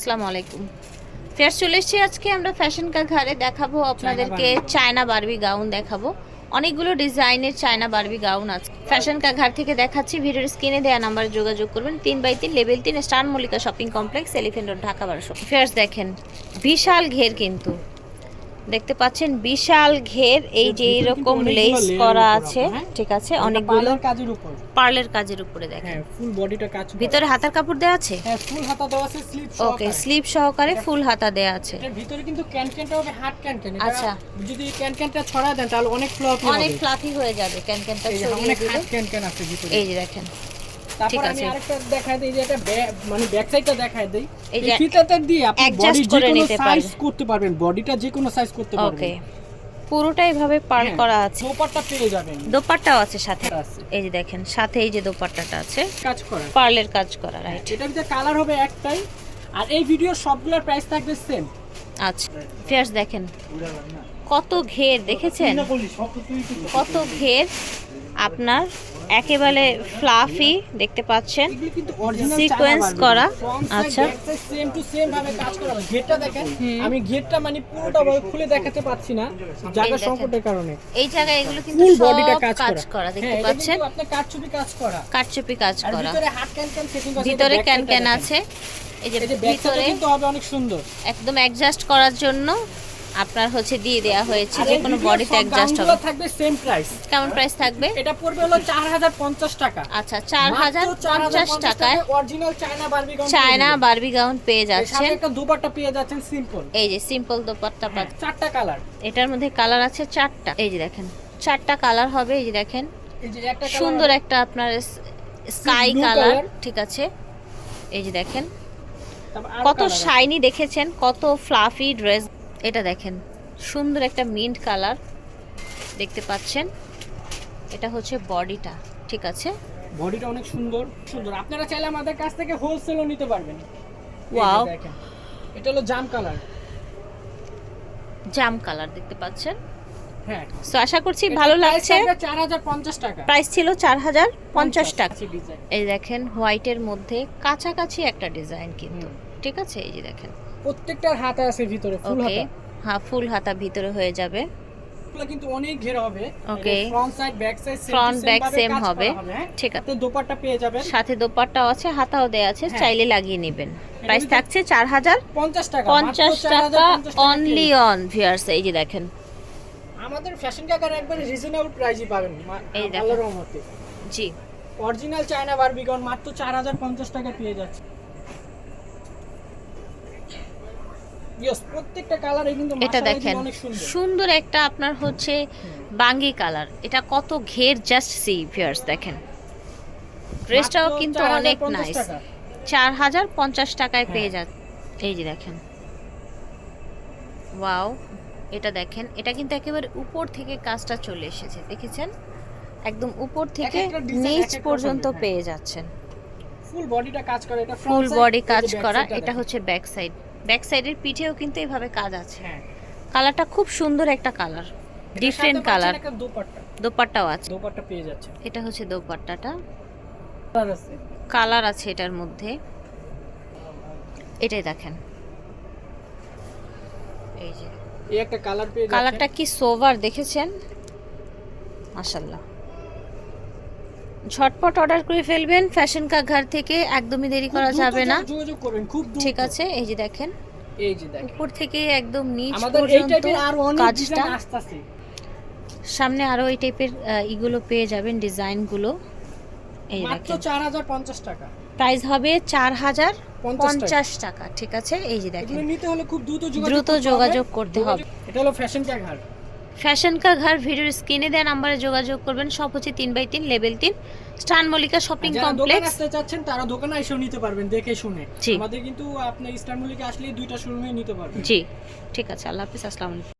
আসসালামু আলাইকুম। ফের চলে এসেছি আজকে আমরা ফ্যাশন কা ঘরে দেখাবো আপনাদেরকে চায়না বারবি গাউন দেখাবো। অনেকগুলো ডিজাইনের চায়না বারবি গাউন আছে ফ্যাশন কা ঘর থেকে দেখাচ্ছি ভিডিওর স্ক্রিনে দেওয়া নাম্বারে যোগাযোগ করবেন। তিন বাই তিন লেভেল তিন star Mallika shopping complex elephant road Dhaka বারোশো। ফেয়ার্স দেখেন বিশাল ঘের কিন্তু। দেখতে পাচ্ছেন বিশাল ঘের এই যে এরকম লেস করা আছে। ঠিক আছে অনেকগুলো পার্লার কাজের উপর। পার্লের কাজের উপরে দেখেন। হ্যাঁ ফুল বডিটা কাজ ভিতরে হাতার কাপড় দেওয়া আছে? হ্যাঁ ফুল হাতা দেওয়া আছে স্লিপ ওকে স্লিপ সহকারে ফুল হাতা দেওয়া আছে। এটার ভিতরে কিন্তু ক্যানক্যানটা হবে হার্ড ক্যানক্যান। আচ্ছা। যদি ক্যানক্যানটা ছড়া দেন তাহলে অনেক অনেক হবে। ফ্লাফি হয়ে যাবে ক্যানক্যানটা ছড়িয়ে অনেক দিলে। হার্ড ক্যানক্যান আছে ভিতরে। এই যে দেখেন। ঠিক আছে। আরেকটা দেখাই দেই যে এটা মানে ব্যাক সাইডটা দেখাই দেই। এই এই ফিতাটা দিয়ে আপনি বডি যে কোনো সাইজ করতে পারবেন বডিটা যে কোনো সাইজ করতে ওকে পুরোটা এইভাবে পার হ্যাঁ, করা আছে। দোপাট্টা পেয়ে যাবেন। দোপাট্টাও আছে সাথে। এই যে দেখেন সাথে এই যে দোপাট্টাটা আছে। কাজ করা। পার্লের কাজ করা রাইট এটার ভিতরে কালার হবে একটাই। আর এই ভিডিওর সবগুলোর প্রাইস থাকবে সেম আচ্ছা। ফিয়ার্স দেখেন। কত ঘের দেখেছেন? কত ঘের আপনার একেবারে ফ্লাফি দেখতে পাচ্ছেন। Sequence করা, আচ্ছা। সেম টু সেম ভাবে কাজ করা গেটটা দেখেন। আমি গেটটা মানে পুরোটা ভাবে খুলে দেখাতে পাচ্ছি না জায়গা সংকটের কারণে এই জায়গায় এগুলো কিন্তু ফুল বডিটা কাজ করা। দেখতে হ্যাঁ, পাচ্ছেন? কিন্তু আপনার কাটছবি কাজ করা। কারচুপি কাজ করা। ভিতরে হাত ক্যান ক্যান সেটিং আছে ভিতরে ক্যান ক্যান আছে। এই যে ভিতরে কিন্তু হবে অনেক সুন্দর। একদম অ্যাডজাস্ট করার জন্য আপনার হচ্ছে দিয়ে দেওয়া হয়েছে যে কোনো বডিতে অ্যাডজাস্ট হবে। থাকবে সেম প্রাইস কেমন প্রাইস থাকবে? এটা পড়বে হলো 4050 টাকা। আচ্ছা চার হাজার পঞ্চাশ টাকায় original China Barbie gown China Barbie gown পেয়ে এর সাথে একটা দুপাট্টা পেয়ে যাচ্ছেন সিম্পল এই যে সিম্পল দোপাট্টা পাচ্ছেন। চারটা কালার এটার মধ্যে কালার আছে চারটা। এই যে দেখেন চারটা কালার হবে এই যে দেখেন। এই যে একটা সুন্দর একটা আপনার স্কাই কালার ঠিক আছে? এই যে দেখেন কত শাইনি দেখেছেন কত ফ্লাফি ড্রেস এটা দেখেন সুন্দর একটা মিন্ট কালার দেখতে পাচ্ছেন। এটা হচ্ছে বডিটা ঠিক আছে? বডিটা অনেক সুন্দর সুন্দর। আপনারা চাইলে আমাদের কাছ থেকে হোলসেলও নিতে পারবেন। ওয়াও দেখেন। এটা হলো জাম কালার জাম কালার দেখতে পাচ্ছেন? হ্যাঁ। তো আশা করছি ভালো লাগছে। চার হাজার পঞ্চাশ টাকা। প্রাইস ছিল চার হাজার পঞ্চাশ টাকা। এই দেখেন হোয়াইটের মধ্যে কাছাকাছি একটা ডিজাইন কিন্তু ঠিক আছে? এই যে দেখেন। প্রত্যেকটার হাতা আছে ভিতরে ফুল হাতা। হ্যাঁ ফুল হাতা ভিতরে হয়ে যাবে। কিন্তু অনেক ঘেরা হবে। Okay. Front side back side Front, back same হবে। ঠিক আছে। তো দোপাট্টা পেয়ে যাবেন। সাথে দোপাট্টাও আছে হাতাও দেয়া আছে হ্যাঁ। চাইলে লাগিয়ে নেবেন। প্রাইস থাকছে চার হাজার পঞ্চাশ টাকা পঞ্চাশ টাকা অনলি। অন ভিয়ার্স এই যে দেখেন। আমাদের ফ্যাশন কাকার একবারে রিজনেবল প্রাইসই পাবেন এই দেখেন। জি। অরিজিনাল চায়না বারবিকন মাত্র চার হাজার পঞ্চাশ টাকা পেয়ে যাচ্ছে। Yes, প্রত্যেকটা কালারে কিন্তু এটা দেখেন সুন্দর। একটা আপনার হচ্ছে বাঙ্গি কালার এটা কত ঘের জাস্ট সি ভিয়ার্স দেখেন। ড্রেসটাও কিন্তু অনেক নাইস চার হাজার পঞ্চাশ টাকায় হ্যাঁ। পেয়ে যাচ্ছে। এই যে দেখেন। ওয়াও এটা দেখেন। এটা কিন্তু একেবারে উপর থেকে কাজটা চলে এসেছে দেখেছেন? একদম উপর থেকে নিচ পর্যন্ত হ্যাঁ। পেয়ে যাচ্ছেন। ফুল বডিটা কাজ করে এটা ফুল বডি কাজ করা এটা হচ্ছে ব্যাক সাইড ব্যাক সাইডের পিঠেও কিন্তু এভাবে কাজ আছে। হ্যাঁ কালারটা খুব সুন্দর একটা কালার। ডিফারেন্ট কালার দোপাট্টাও আছে। দোপাট্টা পেয়ে যাচ্ছে এটা হচ্ছে দোপাট্টাটা। কালার আছে। এটার মধ্যে। এটাই দেখেন। এই যে। এই একটা কালার পেয়ে যাচ্ছে কালারটা কি সোভার দেখেছেন? মাশাল্লাহ ঝটপট অর্ডার করে ফেলবেন। ফ্যাশন কা ঘর থেকে একদমই দেরি করা যাবে না। যোগাযোগ করবেন খুব ঠিক আছে এই যে দেখেন। এই যে দেখেন। উপর থেকে একদম নিচ পর্যন্ত কাজটা সামনে আরও এই টাইপের ইগুলো পেয়ে যাবেন ডিজাইনগুলো। এই মাত্র দেখেন। চার হাজার পঞ্চাশ টাকা। প্রাইস হবে চার হাজার পঞ্চাশ টাকা। ঠিক আছে? এই যে দেখেন। নিতে হলে খুব দ্রুত যোগাযোগ করতে হবে। এটা হলো ফ্যাশন হার ফ্যাশন কা ঘর ভিডিওর স্ক্রিনে দেওয়া নাম্বারে যোগাযোগ করবেন। সব হচ্ছে তিন বাই তিন লেভেল তিন। স্টান মল্লিকা শপিং কমপ্লেক্স। আসতে চাচ্ছেন তারা দোকানে এসেও নিতে পারবেন দেখে শুনে। আমাদের কিন্তু আপনি স্টান মলিকা আসলে দুইটা শোরুমে নিতে পারবেন। জি ঠিক আছে আল্লাহ হাফিজ আসসালামু আলাইকুম।